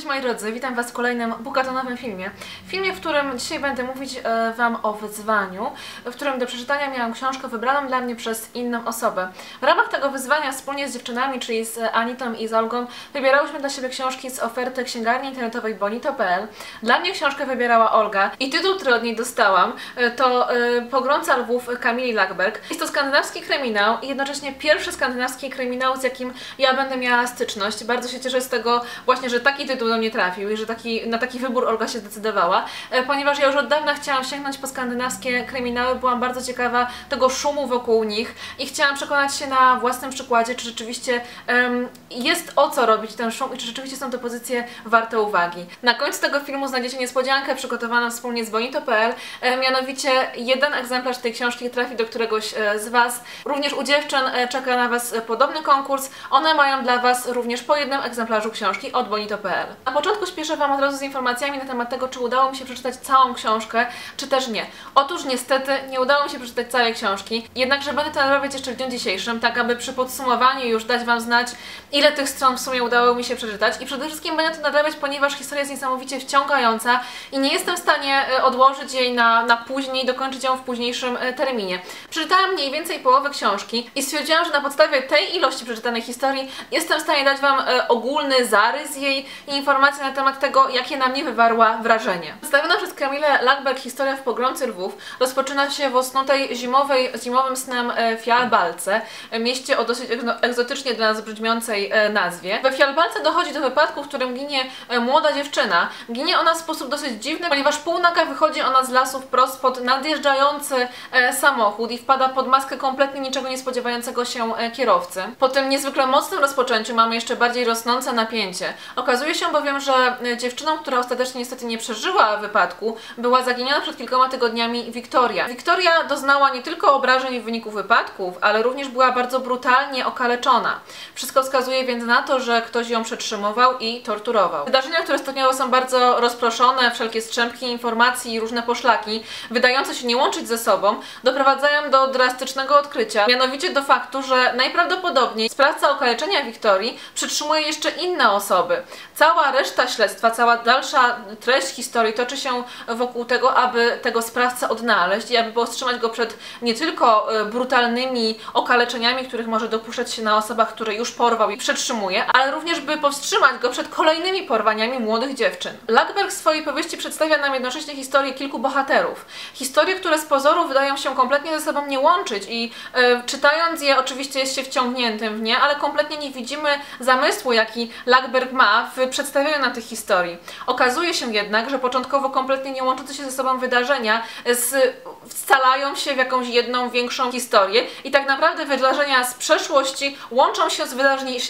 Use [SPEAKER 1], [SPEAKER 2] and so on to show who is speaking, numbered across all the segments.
[SPEAKER 1] cześć moi drodzy, witam Was w kolejnym bukatonowym filmie. Filmie, w którym dzisiaj będę mówić e, Wam o wyzwaniu, w którym do przeczytania miałam książkę wybraną dla mnie przez inną osobę. W ramach tego wyzwania wspólnie z dziewczynami, czyli z Anitą i z Olgą, wybierałyśmy dla siebie książki z oferty księgarni internetowej bonito.pl. Dla mnie książkę wybierała Olga i tytuł, który od niej dostałam, e, to e, Pogromca Lwów Kamili Lackberg. Jest to skandynawski kryminał i jednocześnie pierwszy skandynawski kryminał, z jakim ja będę miała styczność. Bardzo się cieszę z tego właśnie, że taki tytuł do mnie trafił i że taki, na taki wybór Olga się zdecydowała, e, ponieważ ja już od dawna chciałam sięgnąć po skandynawskie kryminały, byłam bardzo ciekawa tego szumu wokół nich i chciałam przekonać się na własnym przykładzie, czy rzeczywiście um, jest o co robić ten szum i czy rzeczywiście są to pozycje warte uwagi. Na końcu tego filmu znajdziecie niespodziankę przygotowaną wspólnie z bonito.pl, e, mianowicie jeden egzemplarz tej książki trafi do któregoś e, z Was. Również u dziewczyn czeka na Was podobny konkurs. One mają dla Was również po jednym egzemplarzu książki od bonito.pl. Na początku śpieszę Wam od razu z informacjami na temat tego, czy udało mi się przeczytać całą książkę, czy też nie. Otóż niestety nie udało mi się przeczytać całej książki, jednakże będę to robić jeszcze w dniu dzisiejszym, tak aby przy podsumowaniu już dać Wam znać, ile tych stron w sumie udało mi się przeczytać i przede wszystkim będę to nadrabiać, ponieważ historia jest niesamowicie wciągająca i nie jestem w stanie e, odłożyć jej na, na później, dokończyć ją w późniejszym e, terminie. Przeczytałam mniej więcej połowę książki i stwierdziłam, że na podstawie tej ilości przeczytanej historii jestem w stanie dać Wam e, ogólny zarys jej i informacje na temat tego, jakie na mnie wywarła wrażenie. Przedstawiona przez Kamilę Lackberg historia w Pogromcy Lwów rozpoczyna się w osnutej zimowej, zimowym snem e, Fialbalce, mieście o dosyć egzotycznie dla nas brzmiącej e, nazwie. We Fialbalce dochodzi do wypadku, w którym ginie e, młoda dziewczyna. Ginie ona w sposób dosyć dziwny, ponieważ półnaga wychodzi ona z lasu wprost pod nadjeżdżający samochód i wpada pod maskę kompletnie niczego nie spodziewającego się kierowcy. Po tym niezwykle mocnym rozpoczęciu mamy jeszcze bardziej rosnące napięcie. Okazuje się bowiem, że e, dziewczyną, która ostatecznie niestety nie przeżyła wypadku, była zaginiona przed kilkoma tygodniami Wiktoria. Wiktoria doznała nie tylko obrażeń w wyniku wypadków, ale również była bardzo brutalnie okaleczona. Wszystko wskazuje więc na to, że ktoś ją przetrzymywał i torturował. Wydarzenia, które stopniowo są bardzo rozproszone, wszelkie strzępki informacji i różne poszlaki, wydające się nie łączyć ze sobą, doprowadzają do drastycznego odkrycia, mianowicie do faktu, że najprawdopodobniej sprawca okaleczenia Wiktorii przytrzymuje jeszcze inne osoby. Cała reszta śledztwa, cała dalsza treść historii toczy się wokół tego, aby tego sprawcę odnaleźć i aby powstrzymać go przed nie tylko e, brutalnymi okaleczeniami, których może dopuszczać się na osobach, które już porwał i przetrzymuje, ale również by powstrzymać go przed kolejnymi porwaniami młodych dziewczyn. Lackberg w swojej powieści przedstawia nam jednocześnie historię kilku bohaterów. Historie, które z pozoru wydają się kompletnie ze sobą nie łączyć i e, czytając je oczywiście jest się wciągniętym w nie, ale kompletnie nie widzimy zamysłu, jaki Lackberg ma w przedstawieniu na tych historii. Okazuje się jednak, że początkowo kompletnie nie łączące się ze sobą wydarzenia z, scalają się w jakąś jedną większą historię i tak naprawdę wydarzenia z przeszłości łączą się z,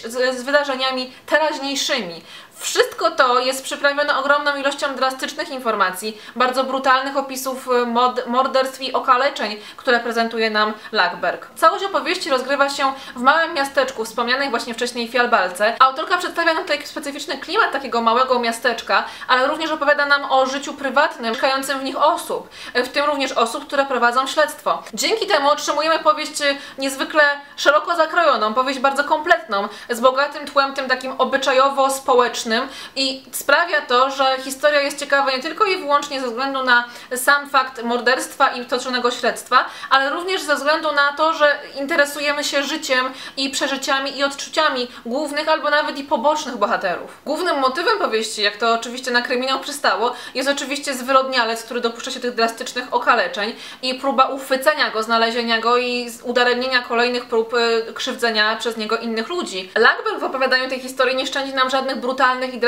[SPEAKER 1] z, z wydarzeniami teraźniejszymi. Wszystko to jest przyprawione ogromną ilością drastycznych informacji, bardzo brutalnych opisów e, mod, morderstw i okaleczeń, które prezentuje nam Lackberg. Całość opowieści rozgrywa się w małym miasteczku, wspomnianej właśnie wcześniej Fialbalce. Autorka przedstawia nam tutaj specyficzny klimat takiego małego miasteczka, ale również opowiada nam o życiu prywatnym mieszkającym w nich osób, w tym również osób, które prowadzą śledztwo. Dzięki temu otrzymujemy powieść e, niezwykle szeroko zakrojoną, powieść bardzo kompletną, z bogatym tłem tym takim obyczajowo-społecznym, i sprawia to, że historia jest ciekawa nie tylko i wyłącznie ze względu na sam fakt morderstwa i toczonego śledztwa, ale również ze względu na to, że interesujemy się życiem i przeżyciami i odczuciami głównych albo nawet i pobocznych bohaterów. Głównym motywem powieści, jak to oczywiście na kryminał przystało, jest oczywiście zwyrodnialec, który dopuszcza się tych drastycznych okaleczeń i próba uchwycenia go, znalezienia go i udaremnienia kolejnych prób y, krzywdzenia przez niego innych ludzi. Lackberg w opowiadaniu tej historii nie szczędzi nam żadnych brutalnych i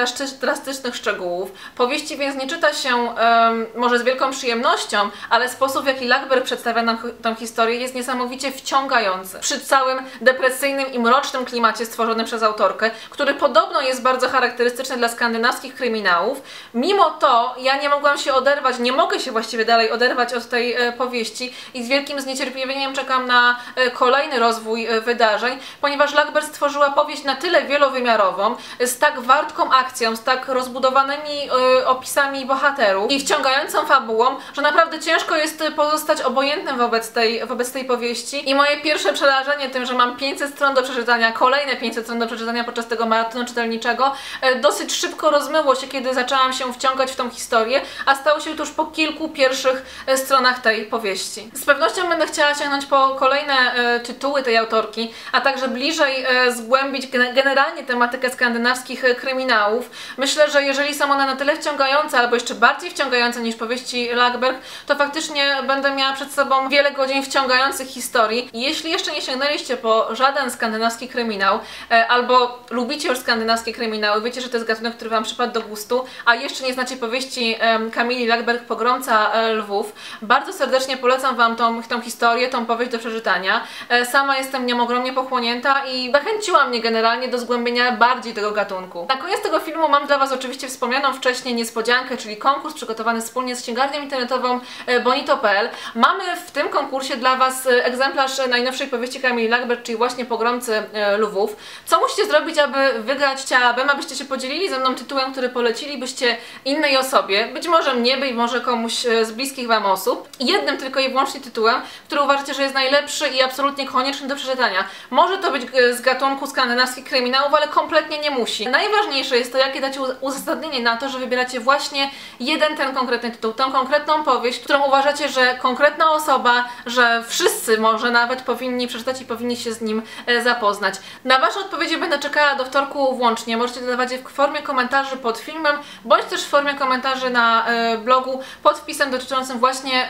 [SPEAKER 1] drastycznych szczegółów. Powieści więc nie czyta się um, może z wielką przyjemnością, ale sposób w jaki Lackberg przedstawia nam tę historię jest niesamowicie wciągający. Przy całym depresyjnym i mrocznym klimacie stworzonym przez autorkę, który podobno jest bardzo charakterystyczny dla skandynawskich kryminałów, mimo to ja nie mogłam się oderwać, nie mogę się właściwie dalej oderwać od tej e, powieści i z wielkim zniecierpliwieniem czekam na e, kolejny rozwój e, wydarzeń, ponieważ Lackberg stworzyła powieść na tyle wielowymiarową, z tak wartką akcją, z tak rozbudowanymi opisami bohaterów i wciągającą fabułą, że naprawdę ciężko jest pozostać obojętnym wobec tej, wobec tej powieści. I moje pierwsze przerażenie tym, że mam 500 stron do przeczytania, kolejne 500 stron do przeczytania podczas tego maratonu czytelniczego, y, dosyć szybko rozmyło się, kiedy zaczęłam się wciągać w tą historię, a stało się to już po kilku pierwszych y, stronach tej powieści. Z pewnością będę chciała sięgnąć po kolejne y, tytuły tej autorki, a także bliżej y, zgłębić gen generalnie tematykę skandynawskich kryminałów. Myślę, że jeżeli są one na tyle wciągające, albo jeszcze bardziej wciągające niż powieści Lagerberg, to faktycznie będę miała przed sobą wiele godzin wciągających historii. Jeśli jeszcze nie sięgnęliście po żaden skandynawski kryminał, e, albo lubicie już skandynawskie kryminały, wiecie, że to jest gatunek, który Wam przypadł do gustu, a jeszcze nie znacie powieści Kamili Lagerberg Pogromca e, Lwów, bardzo serdecznie polecam Wam tą, tą historię, tą powieść do przeczytania. E, Sama jestem nią ogromnie pochłonięta i zachęciła mnie generalnie do zgłębienia bardziej tego gatunku. Na koniec tego filmu mam dla Was oczywiście wspomnianą wcześniej niespodziankę, czyli konkurs przygotowany wspólnie z księgarnią internetową e, bonito.pl. Mamy w tym konkursie dla Was egzemplarz najnowszej powieści Kamili Lagerberg, czyli właśnie Pogromcy Lwów. Co musicie zrobić, aby wygrać chciałabym, abyście się podzielili ze mną tytułem, który polecilibyście innej osobie, być może mnie, być może komuś e, z bliskich Wam osób. Jednym tylko i wyłącznie tytułem, który uważacie, że jest najlepszy i absolutnie konieczny do przeczytania. Może to być e, z gatunku skandynawskich kryminałów, ale kompletnie nie musi. Najważniejsze jest to, jakie dacie uz- uzasadnienie na to, że wybieracie właśnie jeden ten konkretny tytuł, tą konkretną powieść, którą uważacie, że konkretna osoba, że wszyscy może nawet powinni przeczytać i powinni się z nim e, zapoznać. Na Wasze odpowiedzi będę czekała do wtorku włącznie. Możecie dodawać je w formie komentarzy pod filmem, bądź też w formie komentarzy na e, blogu pod wpisem dotyczącym właśnie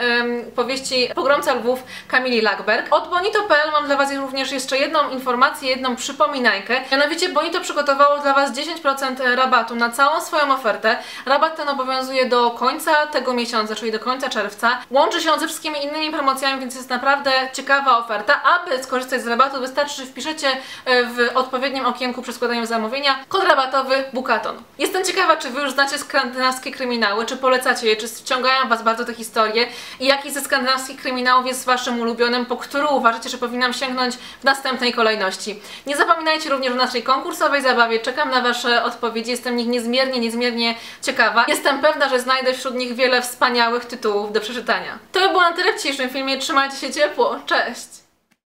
[SPEAKER 1] powieści Pogromca Lwów Kamili Lackberg. Od Bonito.pl mam dla Was również jeszcze jedną informację, jedną przypominajkę. Mianowicie Bonito przygotowało dla Was 10% rabatu na całą swoją ofertę. Rabat ten obowiązuje do końca tego miesiąca, czyli do końca czerwca. Łączy się on ze wszystkimi innymi promocjami, więc jest naprawdę ciekawa oferta. Aby skorzystać z rabatu wystarczy, że wpiszecie e, w odpowiednim okienku przy składaniu zamówienia kod rabatowy Bukaton. Jestem ciekawa, czy Wy już znacie skandynawskie kryminały, czy polecacie je, czy wciągają Was bardzo te historie i jaki ze skandynawskich kryminałów jest Waszym ulubionym, po który uważacie, że powinnam sięgnąć w następnej kolejności. Nie zapominajcie również o naszej konkursowej zabawie, czekam na Wasze odpowiedzi, jestem nich niezmiernie, niezmiernie ciekawa. Jestem pewna, że znajdę wśród nich wiele wspaniałych tytułów do przeczytania. To by było na tyle w dzisiejszym filmie, trzymajcie się ciepło, cześć!